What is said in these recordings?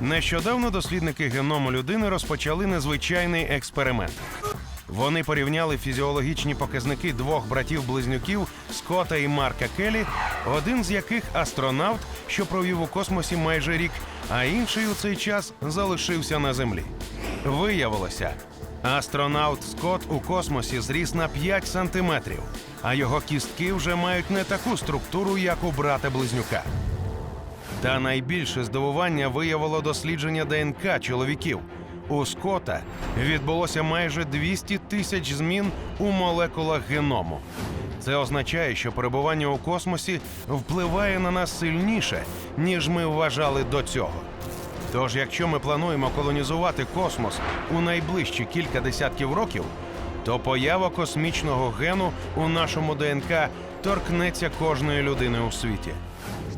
Нещодавно дослідники геному людини розпочали незвичайний експеримент. Вони порівняли фізіологічні показники двох братів-близнюків Скотта і Марка Келлі, один з яких астронавт, що провів у космосі майже рік, а інший у цей час залишився на землі. Виявилося, астронавт Скотт у космосі зріс на 5 сантиметрів, а його кістки вже мають не таку структуру, як у брата-близнюка. Та найбільше здивування виявило дослідження ДНК чоловіків. У Скота відбулося майже 200 тисяч змін у молекулах геному. Це означає, що перебування у космосі впливає на нас сильніше, ніж ми вважали до цього. Тож, якщо ми плануємо колонізувати космос у найближчі кілька десятків років, то поява космічного гену у нашому ДНК торкнеться кожної людини у світі.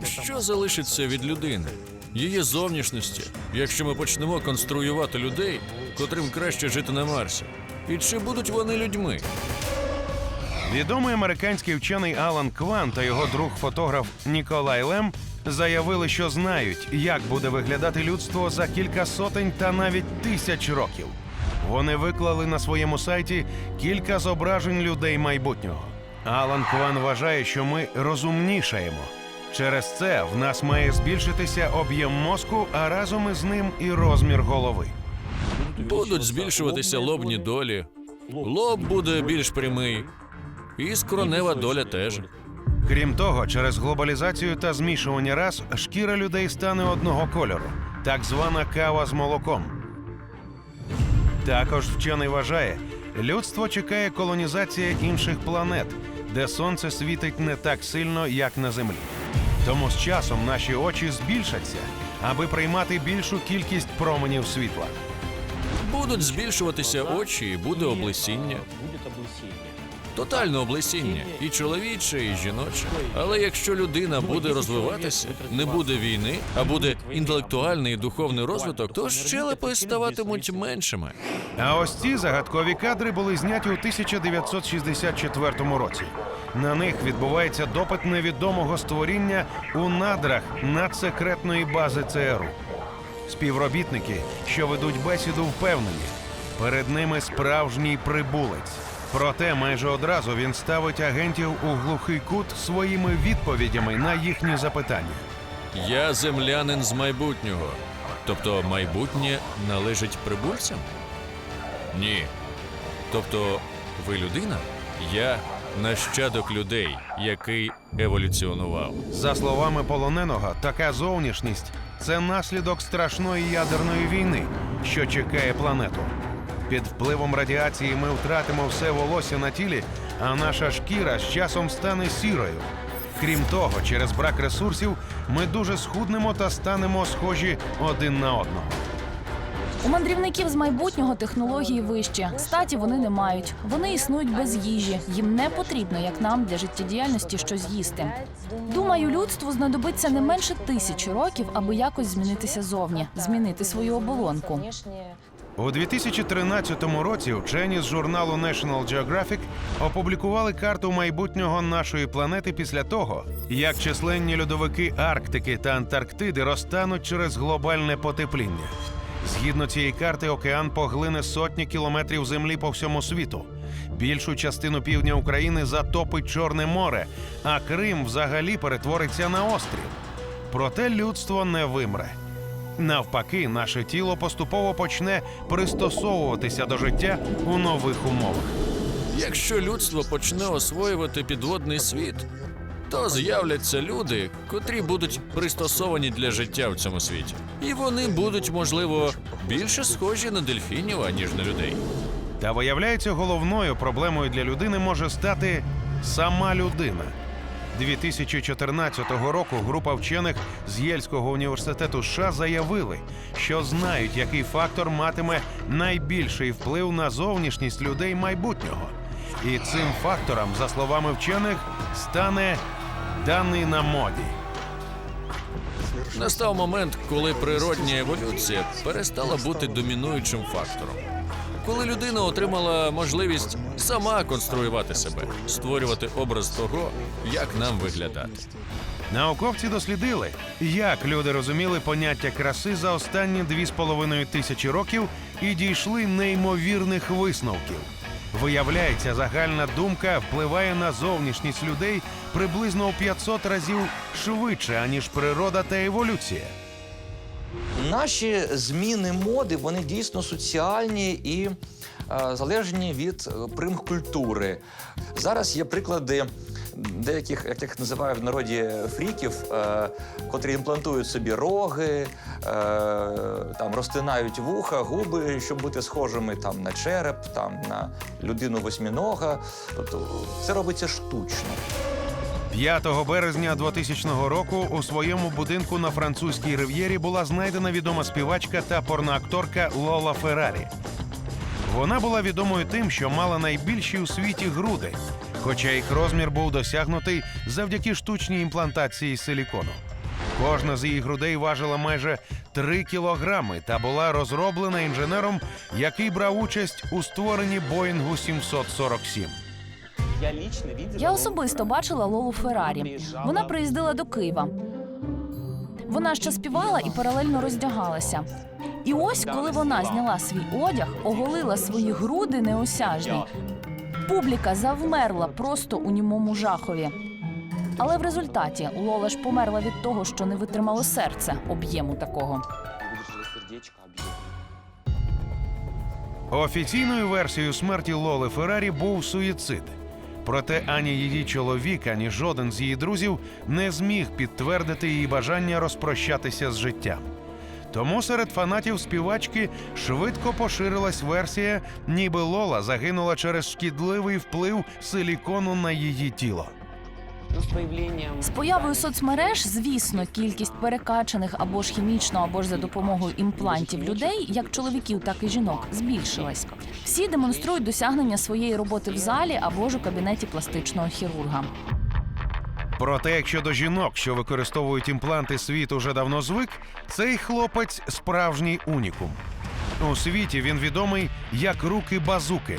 Що залишиться від людини? Її зовнішності, якщо ми почнемо конструювати людей, котрим краще жити на Марсі. І чи будуть вони людьми? Відомий американський вчений Алан Кван та його друг-фотограф Ніколай Лем заявили, що знають, як буде виглядати людство за кілька сотень та навіть тисяч років. Вони виклали на своєму сайті кілька зображень людей майбутнього. Алан Кван вважає, що ми розумнішаємо. Через це в нас має збільшитися об'єм мозку, а разом із ним і розмір голови. Будуть збільшуватися лобні долі, лоб буде більш прямий, і скронева доля теж. Крім того, через глобалізацію та змішування рас шкіра людей стане одного кольору, так звана кава з молоком. Також вчений вважає, людство чекає колонізація інших планет, де сонце світить не так сильно, як на землі. Тому з часом наші очі збільшаться, аби приймати більшу кількість променів світла. Будуть збільшуватися очі, і буде облесіння. Тотальне облесіння і чоловіче, і жіноче. Але якщо людина буде розвиватися, не буде війни, а буде інтелектуальний і духовний розвиток, то щелепи ставатимуть меншими. А ось ці загадкові кадри були зняті у 1964 році. На них відбувається допит невідомого створіння у надрах надсекретної бази ЦРУ. Співробітники, що ведуть бесіду, впевнені, перед ними справжній прибулець. Проте майже одразу він ставить агентів у глухий кут своїми відповідями на їхні запитання. Я землянин з майбутнього. Тобто майбутнє належить прибульцям? Ні. Тобто ви людина? Я нащадок людей, який еволюціонував. За словами полоненого, така зовнішність це наслідок страшної ядерної війни, що чекає планету. Під впливом радіації ми втратимо все волосся на тілі, а наша шкіра з часом стане сірою. Крім того, через брак ресурсів ми дуже схуднемо та станемо схожі один на одного. У мандрівників з майбутнього технології вищі. Статі вони не мають. Вони існують без їжі. Їм не потрібно, як нам, для життєдіяльності щось їсти. Думаю, людству знадобиться не менше тисячі років, аби якось змінитися зовні, змінити свою оболонку. У 2013 році вчені з журналу National Geographic опублікували карту майбутнього нашої планети після того, як численні льодовики Арктики та Антарктиди розтануть через глобальне потепління. Згідно цієї карти, океан поглине сотні кілометрів землі по всьому світу. Більшу частину півдня України затопить Чорне море, а Крим взагалі перетвориться на острів. Проте людство не вимре. Навпаки, наше тіло поступово почне пристосовуватися до життя у нових умовах. Якщо людство почне освоювати підводний світ, то з'являться люди, котрі будуть пристосовані для життя в цьому світі. І вони будуть, можливо, більше схожі на дельфінів, аніж на людей. Та виявляється, головною проблемою для людини може стати сама людина. 2014 року група вчених з Єльського університету США заявили, що знають, який фактор матиме найбільший вплив на зовнішність людей майбутнього. І цим фактором, за словами вчених, стане даний на моді. Настав момент, коли природня еволюція перестала бути домінуючим фактором. Коли людина отримала можливість сама конструювати себе, створювати образ того, як нам виглядати. Науковці дослідили, як люди розуміли поняття краси за останні дві з половиною тисячі років і дійшли неймовірних висновків. Виявляється, загальна думка впливає на зовнішність людей приблизно у 500 разів швидше, аніж природа та еволюція. Наші зміни моди вони дійсно соціальні і е, залежні від е, примкультури. Зараз є приклади деяких, як їх називають в народі фріків, е, котрі імплантують собі роги, там розтинають вуха, губи, щоб бути схожими там на череп, там на людину восьмінога. Тобто це робиться штучно. 5 березня 2000 року у своєму будинку на французькій рив'єрі була знайдена відома співачка та порноакторка Лола Феррарі. Вона була відомою тим, що мала найбільші у світі груди, хоча їх розмір був досягнутий завдяки штучній імплантації силікону. Кожна з її грудей важила майже 3 кілограми та була розроблена інженером, який брав участь у створенні Боїнгу 747. Я лично. Я особисто бачила Лолу Феррарі. Вона приїздила до Києва. Вона ще співала і паралельно роздягалася. І ось, коли вона зняла свій одяг, оголила свої груди неосяжні. Публіка завмерла просто у німому жахові. Але в результаті Лола ж померла від того, що не витримало серце об'єму такого. Офіційною версією смерті Лоли Феррарі був суїцид. Проте ані її чоловік, ані жоден з її друзів не зміг підтвердити її бажання розпрощатися з життям. Тому серед фанатів співачки швидко поширилась версія, ніби Лола загинула через шкідливий вплив силікону на її тіло. Появлением... З появою соцмереж, звісно, кількість перекачаних або ж хімічно, або ж за допомогою імплантів людей, як чоловіків, так і жінок, збільшилась. Всі демонструють досягнення своєї роботи в залі або ж у кабінеті пластичного хірурга. Проте, якщо до жінок, що використовують імпланти, світ уже давно звик, цей хлопець справжній унікум. У світі він відомий як руки базуки.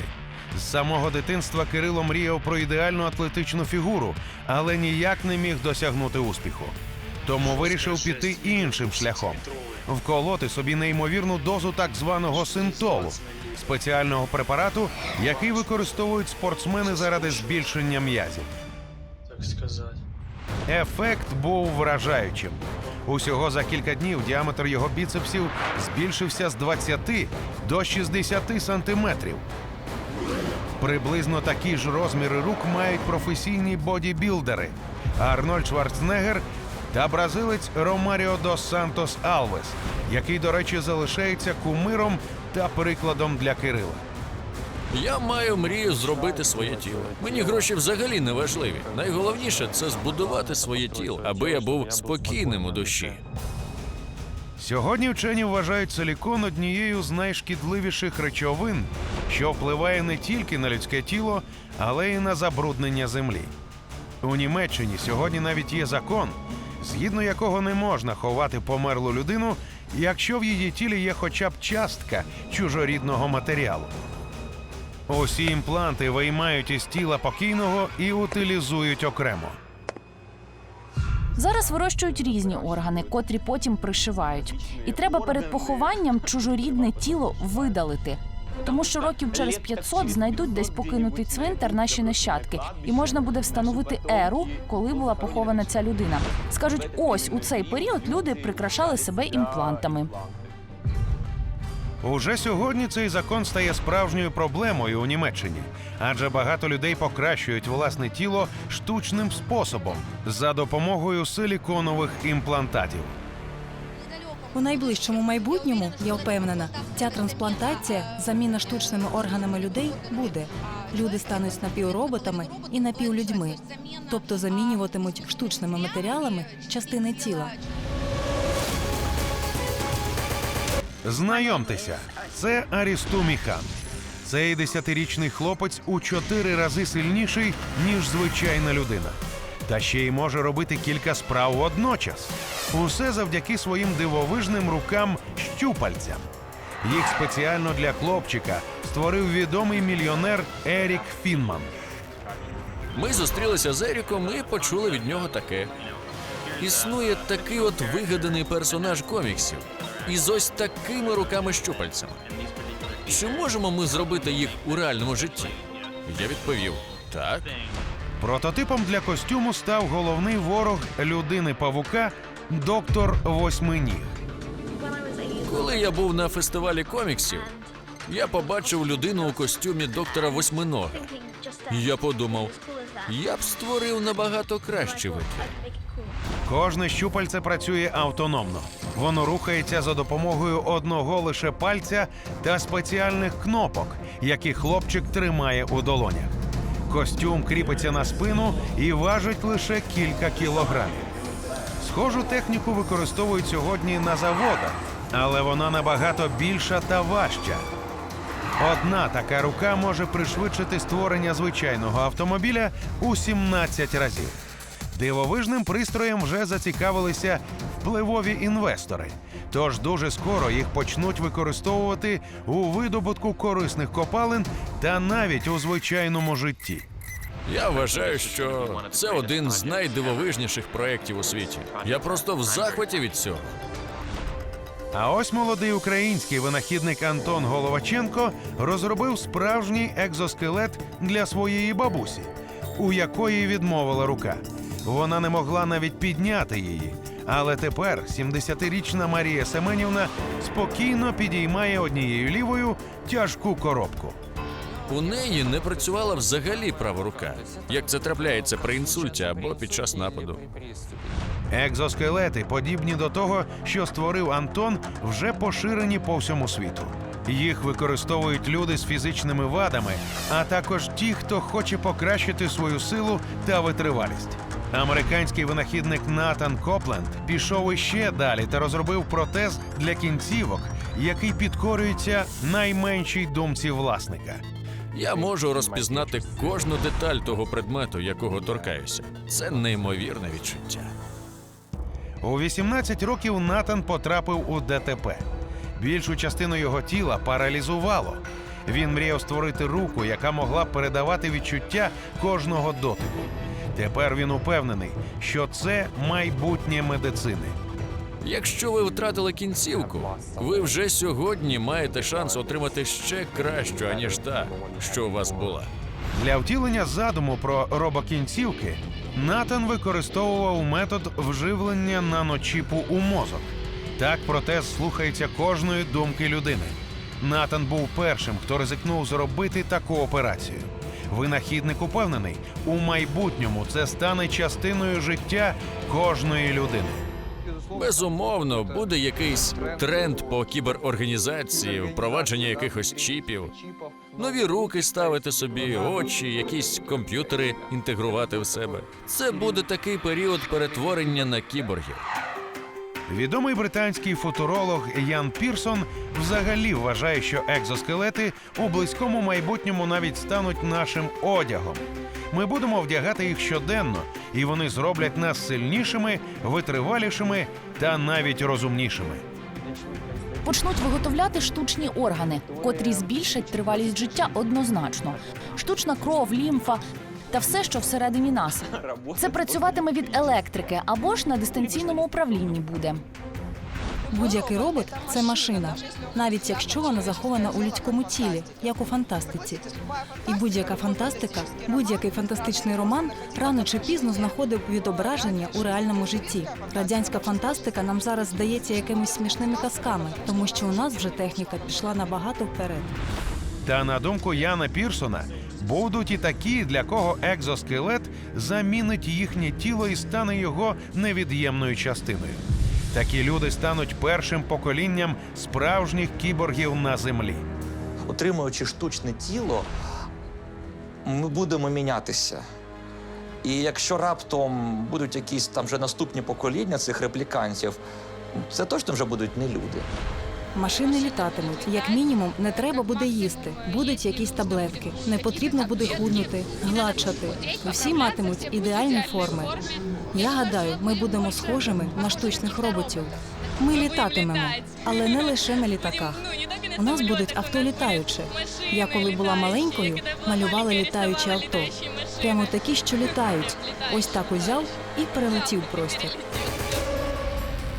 З самого дитинства Кирило мріяв про ідеальну атлетичну фігуру, але ніяк не міг досягнути успіху. Тому вирішив піти іншим шляхом вколоти собі неймовірну дозу так званого синтолу, спеціального препарату, який використовують спортсмени заради збільшення м'язів. так сказать. Ефект був вражаючим. Усього за кілька днів діаметр його біцепсів збільшився з 20 до 60 сантиметрів. Приблизно такі ж розміри рук мають професійні бодібілдери Арнольд Шварценеггер та бразилець Ромаріо дос Сантос Алвес, який, до речі, залишається кумиром та прикладом для Кирила. Я маю мрію зробити своє тіло. Мені гроші взагалі не важливі. Найголовніше це збудувати своє тіло, аби я був спокійним у душі. Сьогодні вчені вважають силікон однією з найшкідливіших речовин, що впливає не тільки на людське тіло, але й на забруднення землі. У Німеччині сьогодні навіть є закон, згідно якого не можна ховати померлу людину, якщо в її тілі є хоча б частка чужорідного матеріалу. Усі імпланти виймають із тіла покійного і утилізують окремо. Зараз вирощують різні органи, котрі потім пришивають. І треба перед похованням чужорідне тіло видалити. Тому що років через 500 знайдуть десь покинутий цвинтар наші нащадки, і можна буде встановити еру, коли була похована ця людина. Скажуть, ось у цей період люди прикрашали себе імплантами. Уже сьогодні цей закон стає справжньою проблемою у Німеччині, адже багато людей покращують власне тіло штучним способом за допомогою силіконових імплантатів. У найближчому майбутньому, я впевнена, ця трансплантація, заміна штучними органами людей буде. Люди стануть напівроботами і напівлюдьми, тобто замінюватимуть штучними матеріалами частини тіла. Знайомтеся, це Арісту Міхан. Цей десятирічний хлопець у чотири рази сильніший, ніж звичайна людина. Та ще й може робити кілька справ водночас. Усе завдяки своїм дивовижним рукам щупальцям. Їх спеціально для хлопчика створив відомий мільйонер Ерік Фінман. Ми зустрілися з Еріком і почули від нього таке. Існує такий от вигаданий персонаж коміксів із ось такими руками-щупальцями. Чи можемо ми зробити їх у реальному житті? Я відповів так. Прототипом для костюму став головний ворог людини павука доктор Восьминіг. Коли я був на фестивалі коміксів, я побачив людину у костюмі доктора Восьминога. І я подумав, я б створив набагато кращий витвір. Кожне щупальце працює автономно. Воно рухається за допомогою одного лише пальця та спеціальних кнопок, які хлопчик тримає у долонях. Костюм кріпиться на спину і важить лише кілька кілограмів. Схожу техніку використовують сьогодні на заводах, але вона набагато більша та важча. Одна така рука може пришвидшити створення звичайного автомобіля у 17 разів. Дивовижним пристроєм вже зацікавилися впливові інвестори. Тож дуже скоро їх почнуть використовувати у видобутку корисних копалин та навіть у звичайному житті. Я вважаю, що це один з найдивовижніших проєктів у світі. Я просто в захваті від цього. А ось молодий український винахідник Антон Головаченко розробив справжній екзоскелет для своєї бабусі, у якої відмовила рука. Вона не могла навіть підняти її. Але тепер 70-річна Марія Семенівна спокійно підіймає однією лівою тяжку коробку. У неї не працювала взагалі права рука, як це трапляється при інсульті або під час нападу. Екзоскелети, подібні до того, що створив Антон, вже поширені по всьому світу. Їх використовують люди з фізичними вадами, а також ті, хто хоче покращити свою силу та витривалість. Американський винахідник Натан Копленд пішов іще далі та розробив протез для кінцівок, який підкорюється найменшій думці власника. Я можу розпізнати кожну деталь того предмету, якого торкаюся. Це неймовірне відчуття. У 18 років Натан потрапив у ДТП. Більшу частину його тіла паралізувало. Він мріяв створити руку, яка могла передавати відчуття кожного дотику. Тепер він упевнений, що це майбутнє медицини. Якщо ви втратили кінцівку, ви вже сьогодні маєте шанс отримати ще кращу, аніж та, що у вас була. Для втілення задуму про робокінцівки Натан використовував метод вживлення наночіпу у мозок. Так протез слухається кожної думки людини. Натан був першим, хто ризикнув зробити таку операцію. Винахідник упевнений, у майбутньому це стане частиною життя кожної людини. Безумовно, буде якийсь тренд по кіберорганізації, впровадження якихось чіпів, нові руки ставити собі, очі, якісь комп'ютери інтегрувати в себе. Це буде такий період перетворення на кіборгів. Відомий британський футуролог Ян Пірсон взагалі вважає, що екзоскелети у близькому майбутньому навіть стануть нашим одягом. Ми будемо вдягати їх щоденно, і вони зроблять нас сильнішими, витривалішими та навіть розумнішими. Почнуть виготовляти штучні органи, котрі збільшать тривалість життя однозначно. Штучна кров, лімфа та все, що всередині нас. Це працюватиме від електрики або ж на дистанційному управлінні буде. Будь-який робот це машина, навіть якщо вона захована у людському тілі, як у фантастиці. І будь-яка фантастика, будь-який фантастичний роман рано чи пізно знаходив відображення у реальному житті. Радянська фантастика нам зараз здається якимись смішними казками, тому що у нас вже техніка пішла набагато вперед. Та на думку Яна Пірсона, будуть і такі, для кого екзоскелет замінить їхнє тіло і стане його невід'ємною частиною. Такі люди стануть першим поколінням справжніх кіборгів на землі. Отримуючи штучне тіло, ми будемо мінятися. І якщо раптом будуть якісь там вже наступні покоління цих реплікантів, це точно вже будуть не люди. Машини літатимуть. Як мінімум, не треба буде їсти. Будуть якісь таблетки. Не потрібно буде худнути, гладшати. І всі матимуть ідеальні форми. Я гадаю, ми будемо схожими на штучних роботів. Ми літатимемо, але не лише на літаках. У нас будуть авто літаючі. Я коли була маленькою, малювала літаючі авто. Прямо такі, що літають. Ось так узяв і перелетів простір.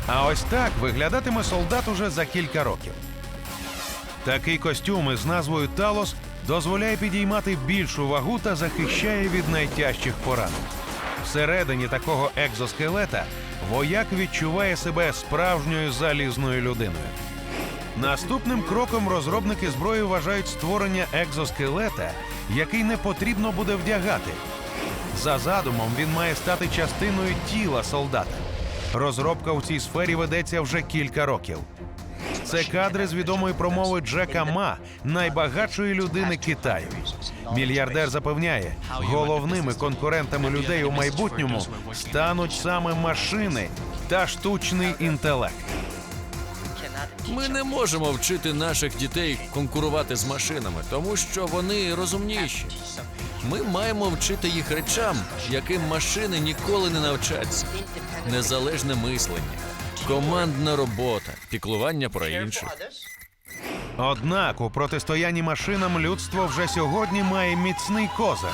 А ось так виглядатиме солдат уже за кілька років. Такий костюм із назвою Талос дозволяє підіймати більшу вагу та захищає від найтяжчих поранень. Всередині такого екзоскелета вояк відчуває себе справжньою залізною людиною. Наступним кроком розробники зброї вважають створення екзоскелета, який не потрібно буде вдягати. За задумом він має стати частиною тіла солдата. Розробка у цій сфері ведеться вже кілька років. Це кадри з відомої промови Джека Ма, найбагатшої людини Китаю. Мільярдер запевняє, головними конкурентами людей у майбутньому стануть саме машини та штучний інтелект. Ми не можемо вчити наших дітей конкурувати з машинами, тому що вони розумніші. Ми маємо вчити їх речам, яким машини ніколи не навчаться. Незалежне мислення, командна робота, піклування про інших. Однак у протистоянні машинам людство вже сьогодні має міцний козир.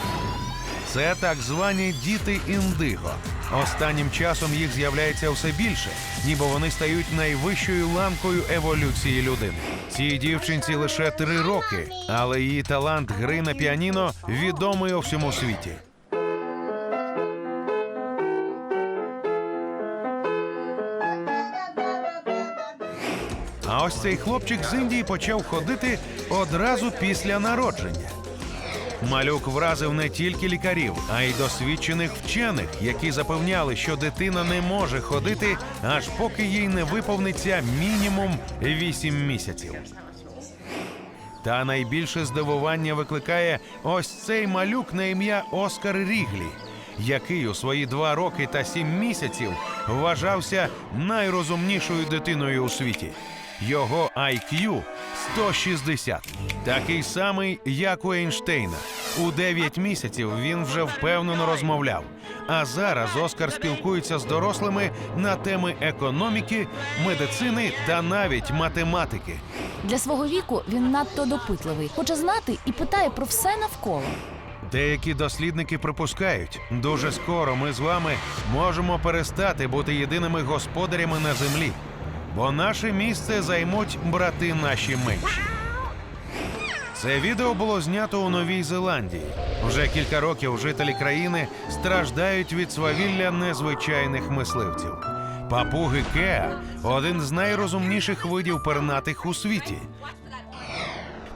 Це так звані діти індиго. Останнім часом їх з'являється все більше, ніби вони стають найвищою ланкою еволюції людини. Цій дівчинці лише три роки, але її талант гри на піаніно відомий у всьому світі. Ось цей хлопчик з Індії почав ходити одразу після народження. Малюк вразив не тільки лікарів, а й досвідчених вчених, які запевняли, що дитина не може ходити, аж поки їй не виповниться мінімум 8 місяців. Та найбільше здивування викликає ось цей малюк на ім'я Оскар Ріглі, який у свої два роки та сім місяців вважався найрозумнішою дитиною у світі. Його IQ 160. Такий самий, як у Ейнштейна. У 9 місяців він вже впевнено розмовляв. А зараз Оскар спілкується з дорослими на теми економіки, медицини та навіть математики. Для свого віку він надто допитливий, хоче знати і питає про все навколо. Деякі дослідники припускають, дуже скоро ми з вами можемо перестати бути єдиними господарями на землі, бо наше місце займуть брати наші менші. Це відео було знято у Новій Зеландії. Вже кілька років жителі країни страждають від свавілля незвичайних мисливців. Папуги Кеа один з найрозумніших видів пернатих у світі.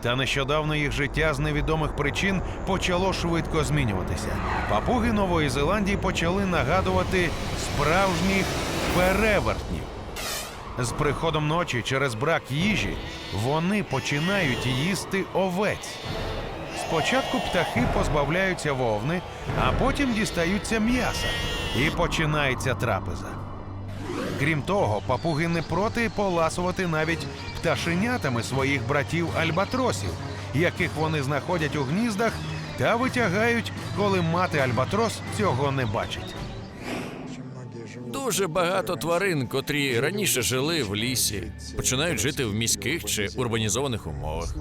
Та нещодавно їх життя з невідомих причин почало швидко змінюватися. Папуги Нової Зеландії почали нагадувати справжніх перевертнів. З приходом ночі через брак їжі вони починають їсти овець. Спочатку птахи позбавляються вовни, а потім дістаються м'яса, і починається трапеза. Крім того, папуги не проти поласувати навіть пташенятами своїх братів альбатросів, яких вони знаходять у гніздах та витягають, коли мати альбатрос цього не бачить. Дуже багато тварин, котрі раніше жили в лісі, починають жити в міських чи урбанізованих умовах.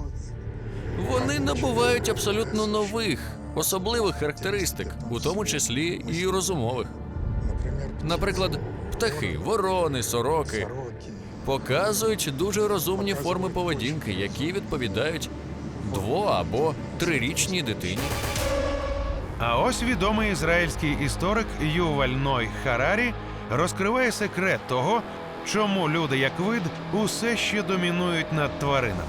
Вони набувають абсолютно нових, особливих характеристик, у тому числі і розумових. Наприклад, птахи, ворони, сороки показують дуже розумні форми поведінки, які відповідають дво- або трирічній дитині. А ось відомий ізраїльський історик Юваль Ной Харарі розкриває секрет того, чому люди як вид усе ще домінують над тваринами.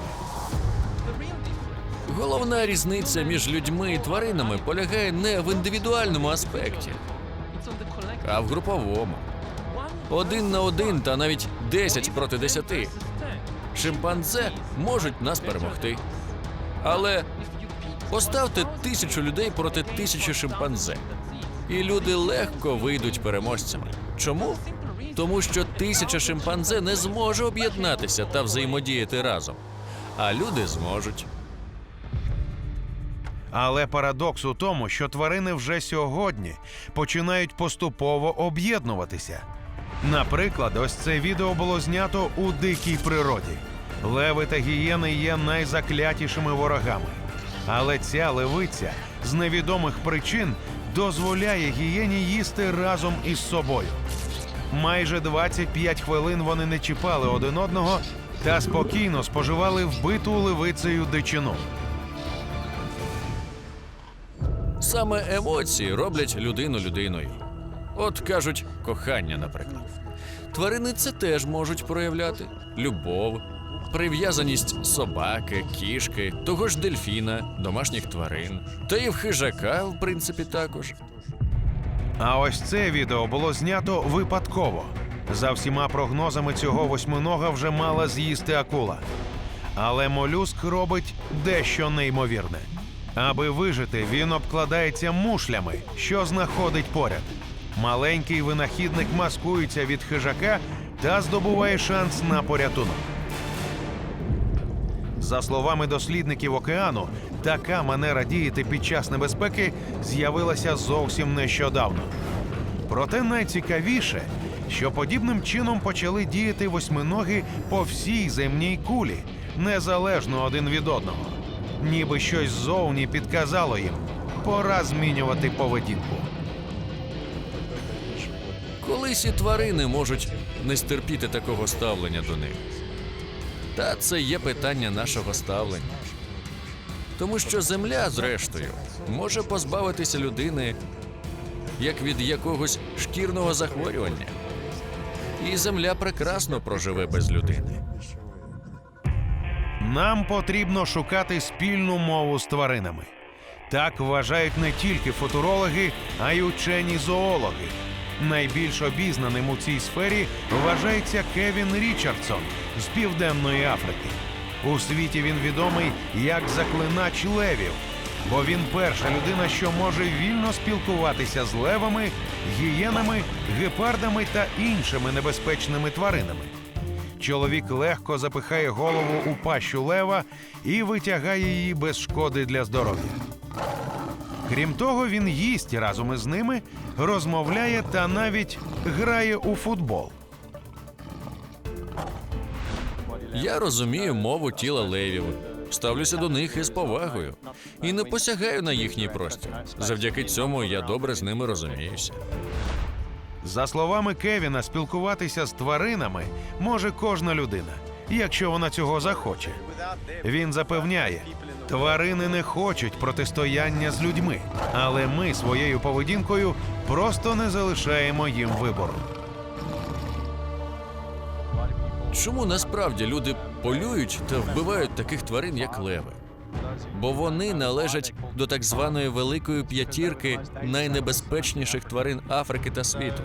Головна різниця між людьми і тваринами полягає не в індивідуальному аспекті, а в груповому. Один на один та навіть 10 проти 10. Шимпанзе можуть нас перемогти. Але поставте тисячу людей проти тисячі шимпанзе. І люди легко вийдуть переможцями. Чому? Тому що тисяча шимпанзе не зможе об'єднатися та взаємодіяти разом. А люди зможуть. Але парадокс у тому, що тварини вже сьогодні починають поступово об'єднуватися. Наприклад, ось це відео було знято у дикій природі. Леви та гієни є найзаклятішими ворогами. Але ця левиця з невідомих причин дозволяє гієні їсти разом із собою. Майже 25 хвилин вони не чіпали один одного та спокійно споживали вбиту левицею дичину. Саме емоції роблять людину людиною. От кажуть, кохання, наприклад. Тварини це теж можуть проявляти: любов, прив'язаність собаки, кішки, того ж дельфіна, домашніх тварин, та і в хижака, в принципі, також. А ось це відео було знято випадково. За всіма прогнозами цього восьминога вже мала з'їсти акула. Але молюск робить дещо неймовірне. Аби вижити, він обкладається мушлями, що знаходить поряд. Маленький винахідник маскується від хижака та здобуває шанс на порятунок. За словами дослідників океану, така манера діяти під час небезпеки з'явилася зовсім нещодавно. Проте найцікавіше, що подібним чином почали діяти восьминоги по всій земній кулі, незалежно один від одного. Ніби щось ззовні підказало їм, пора змінювати поведінку. Колись і тварини можуть не стерпіти такого ставлення до них. Та це є питання нашого ставлення. Тому що земля, зрештою, може позбавитися людини як від якогось шкірного захворювання. І земля прекрасно проживе без людини. Нам потрібно шукати спільну мову з тваринами. Так вважають не тільки футурологи, а й учені зоологи. Найбільш обізнаним у цій сфері вважається Кевін Річардсон з Південної Африки. У світі він відомий як заклинач левів, бо він перша людина, що може вільно спілкуватися з левами, гієнами, гепардами та іншими небезпечними тваринами. Чоловік легко запихає голову у пащу лева і витягає її без шкоди для здоров'я. Крім того, він їсть разом із ними, розмовляє та навіть грає у футбол. Я розумію мову тіла левів, ставлюся до них із повагою і не посягаю на їхній простір. Завдяки цьому я добре з ними розуміюся. За словами Кевіна, спілкуватися з тваринами може кожна людина, якщо вона цього захоче. Він запевняє, тварини не хочуть протистояння з людьми, але ми своєю поведінкою просто не залишаємо їм вибору. Чому насправді люди полюють та вбивають таких тварин, як леви? Бо вони належать до так званої великої п'ятірки найнебезпечніших тварин Африки та світу.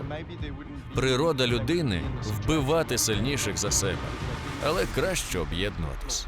Природа людини вбивати сильніших за себе, але краще об'єднуватись.